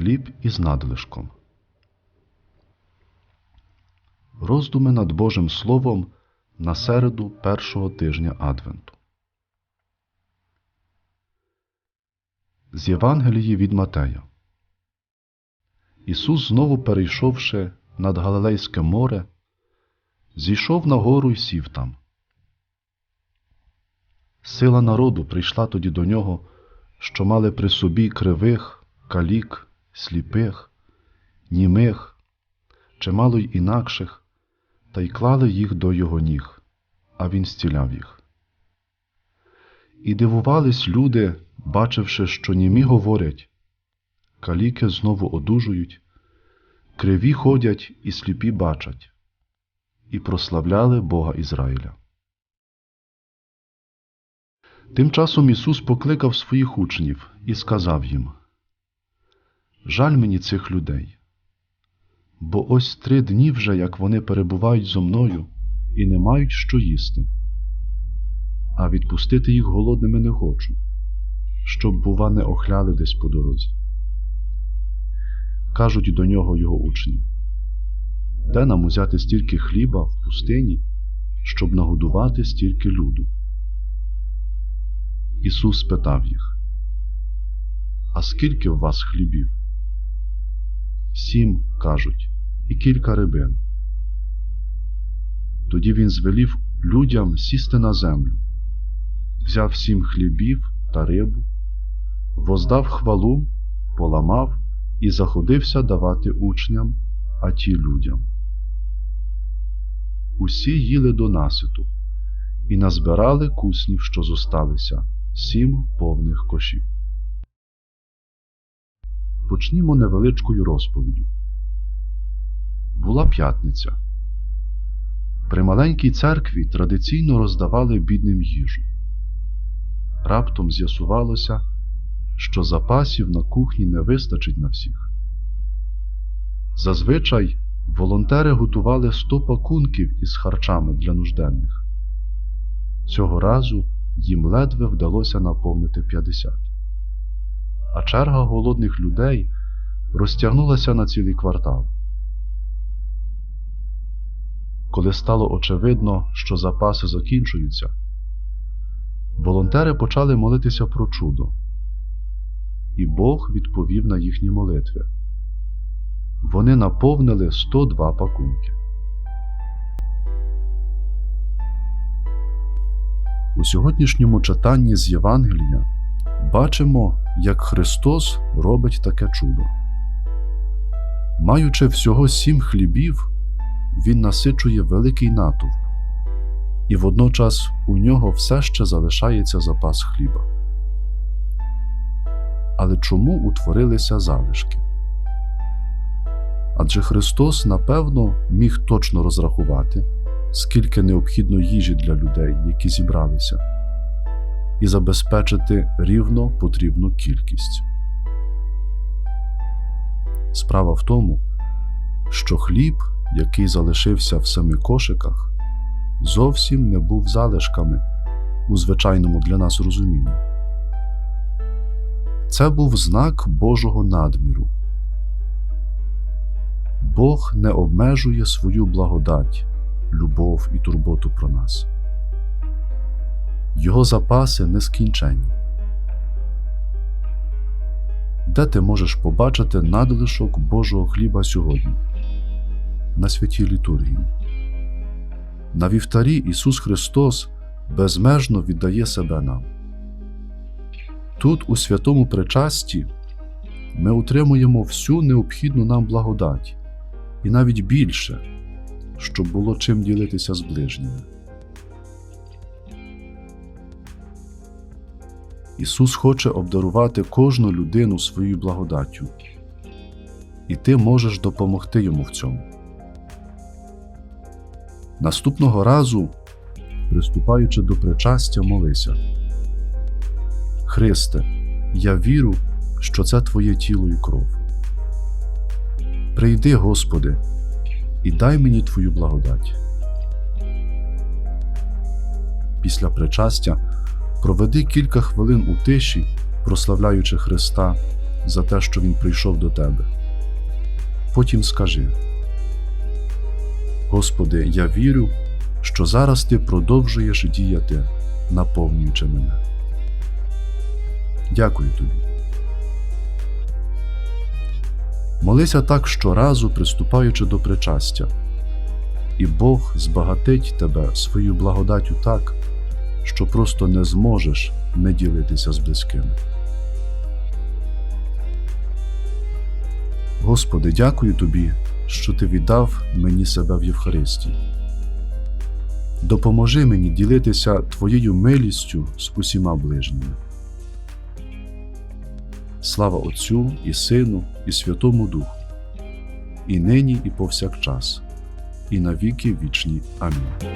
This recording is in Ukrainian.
Хліб із надлишком. Роздуми над Божим Словом на середу першого тижня Адвенту. З Євангелії від Матея. Ісус, знову перейшовши над Галилейське море, зійшов на гору й сів там. Сила народу прийшла тоді до нього, що мали при собі кривих, калік, сліпих, німих, чимало й інакших, та й клали їх до його ніг, а він зціляв їх. І дивувались люди, бачивши, що німі говорять, каліки знову одужують, криві ходять і сліпі бачать, і прославляли Бога Ізраїля. Тим часом Ісус покликав своїх учнів і сказав їм Жаль мені цих людей, бо ось три дні вже, як вони перебувають зо мною і не мають що їсти, а відпустити їх голодними не хочу, щоб, бува, не охляли десь по дорозі. Кажуть до нього його учні Де нам узяти стільки хліба в пустині, щоб нагодувати стільки люду? Ісус спитав їх, А скільки в вас хлібів? Сім, кажуть, і кілька рибин. Тоді він звелів людям сісти на землю, взяв сім хлібів та рибу, воздав хвалу, поламав і заходився давати учням, а ті людям. Усі їли до наситу і назбирали куснів, що зосталися, сім повних кошів. Почнімо невеличкою розповіддю. Була п'ятниця. При маленькій церкві традиційно роздавали бідним їжу. Раптом з'ясувалося, що запасів на кухні не вистачить на всіх. Зазвичай волонтери готували 100 пакунків із харчами для нужденних. Цього разу їм ледве вдалося наповнити 50. А черга голодних людей розтягнулася на цілий квартал. Коли стало очевидно, що запаси закінчуються, волонтери почали молитися про чудо, і Бог відповів на їхні молитви. Вони наповнили 102 пакунки. У сьогоднішньому читанні з Євангелія бачимо, як Христос робить таке чудо. Маючи всього сім хлібів, Він насичує великий натовп, і водночас у нього все ще залишається запас хліба. Але чому утворилися залишки? Адже Христос, напевно, міг точно розрахувати, скільки необхідно їжі для людей, які зібралися, і забезпечити рівно потрібну кількість. Справа в тому, що хліб, який залишився в семи кошиках, зовсім не був залишками у звичайному для нас розумінні. Це був знак Божого надміру. Бог не обмежує свою благодать, любов і турботу про нас. Його запаси нескінченні. Де ти можеш побачити надлишок Божого хліба сьогодні? На святій літургії. На вівтарі Ісус Христос безмежно віддає себе нам. Тут, у святому причасті, ми отримуємо всю необхідну нам благодать і навіть більше, щоб було чим ділитися з ближніми. Ісус хоче обдарувати кожну людину своєю благодаттю, і ти можеш допомогти йому в цьому. Наступного разу, приступаючи до причастя, молися. Христе, я віру, що це Твоє тіло і кров. Прийди, Господи, і дай мені Твою благодать. Після причастя проведи кілька хвилин у тиші, прославляючи Христа за те, що він прийшов до тебе. Потім скажи: Господи, я вірю, що зараз Ти продовжуєш діяти, наповнюючи мене. Дякую тобі. Молися так щоразу, приступаючи до причастя, і Бог збагатить тебе свою благодаттю так, що просто не зможеш не ділитися з близькими. Господи, дякую Тобі, що Ти віддав мені себе в Євхаристії. Допоможи мені ділитися Твоєю милістю з усіма ближніми. Слава Отцю і Сину, і Святому Духу, і нині, і повсякчас, і на віки вічні. Амінь.